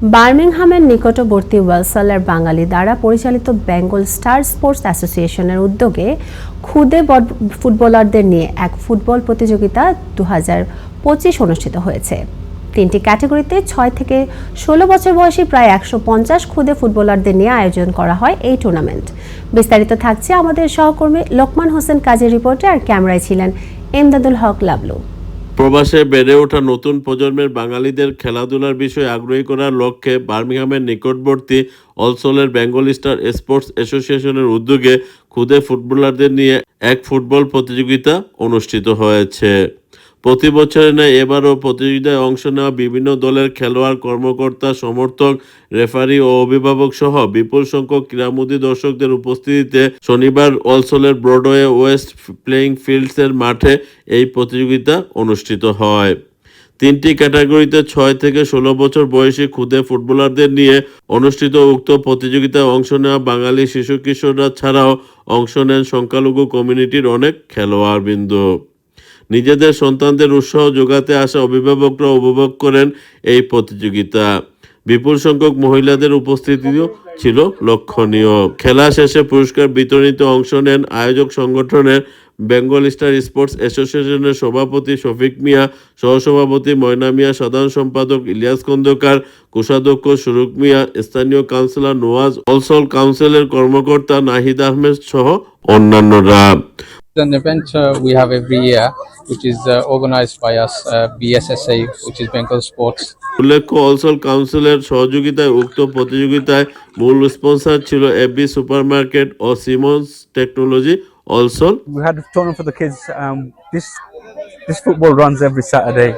বার্মিংহামের নিকটবর্তী ওয়েলসালের বাঙালি দ্বারা পরিচালিত বেঙ্গল স্টার স্পোর্টস অ্যাসোসিয়েশনের উদ্যোগে খুদে ফুটবলারদের নিয়ে এক ফুটবল প্রতিযোগিতা দু পঁচিশ অনুষ্ঠিত হয়েছে। তিনটি ক্যাটাগরিতে ছয় থেকে ষোলো বছর বয়সী প্রায় একশো পঞ্চাশ খুদে ফুটবলারদের নিয়ে আয়োজন করা হয় এই টুর্নামেন্ট। বিস্তারিত থাকছে আমাদের সহকর্মী লোকমান হোসেন কাজের রিপোর্টে। আর ক্যামেরায় ছিলেন এমদাদুল হক লাবলু। প্রবাসে বেড়ে ওঠা নতুন প্রজন্মের বাঙালিদের খেলাধুলার বিষয়ে আগ্রহী করার লক্ষ্যে বার্মিংহামের নিকটবর্তী অলসলের বেঙ্গল স্টার স্পোর্টস অ্যাসোসিয়েশনের উদ্যোগে ক্ষুদে ফুটবলারদের নিয়ে এক ফুটবল প্রতিযোগিতা অনুষ্ঠিত হয়েছে। প্রতি বছরের ন্যায় এবারও প্রতিযোগিতায় অংশ নেওয়া বিভিন্ন দলের খেলোয়াড় কর্মকর্তা, সমর্থক, রেফারি ও অভিভাবক সহ বিপুল সংখ্যক ক্রীড়ামোদী দর্শকদের উপস্থিতিতে শনিবার অলসোলের ব্রডওয়ে ওয়েস্ট প্লেয়িং ফিল্ডসের মাঠে এই প্রতিযোগিতা অনুষ্ঠিত হয়। তিনটি ক্যাটাগরিতে ছয় থেকে ষোলো বছর বয়সী ক্ষুদে ফুটবলারদের নিয়ে অনুষ্ঠিত উক্ত প্রতিযোগিতায় অংশ নেওয়া বাঙালি শিশু কিশোররা ছাড়াও অংশ নেন সংখ্যালঘু কমিউনিটির অনেক খেলোয়াড়বৃন্দ। নিজেদের সন্তানদের উৎসাহ যোগাতে আসা অভিভাবকরা উপভোগ করেন এই প্রতিযোগিতা। বিপুল সংখ্যক মহিলাদের উপস্থিতিও ছিল লক্ষণীয়। খেলা শেষে পুরস্কার বিতরণীতে অংশ নেন আয়োজক সংগঠনের বেঙ্গল স্টার স্পোর্টস অ্যাসোসিয়েশনের সভাপতি শফিক মিয়া, সহসভাপতি ময়না মিয়া, সাধারণ সম্পাদক ইলিয়াস খন্দকার, কোষাধ্যক্ষ সুরুক মিয়া, স্থানীয় কাউন্সিলর নওয়াজ অলসল, কাউন্সিলের কর্মকর্তা নাহিদ আহমেদ সহ অন্যান্যরা। an event uh, we have every year, which is uh, organized by us, uh, BSSA, which is Bengal Sports. উল্লেখ্য অলসল কাউন্সিলের সহযোগিতায় উক্ত প্রতিযোগিতায় মূল স্পন্সর ছিল এফবি সুপারমার্কেট ও Simmons technology অলসল we had a tournament for the kids. Um, this this football runs every Saturday.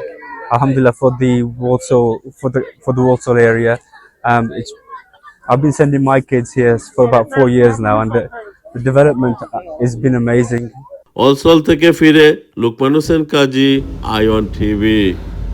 Alhamdulillah for the Walsall for the for the Walsall area. Um, it's I've been sending my kids here for about four years now, and the, the development uh, has been amazing. অলসল থেকে ফিরে Lukman Hossain Kazi I one TV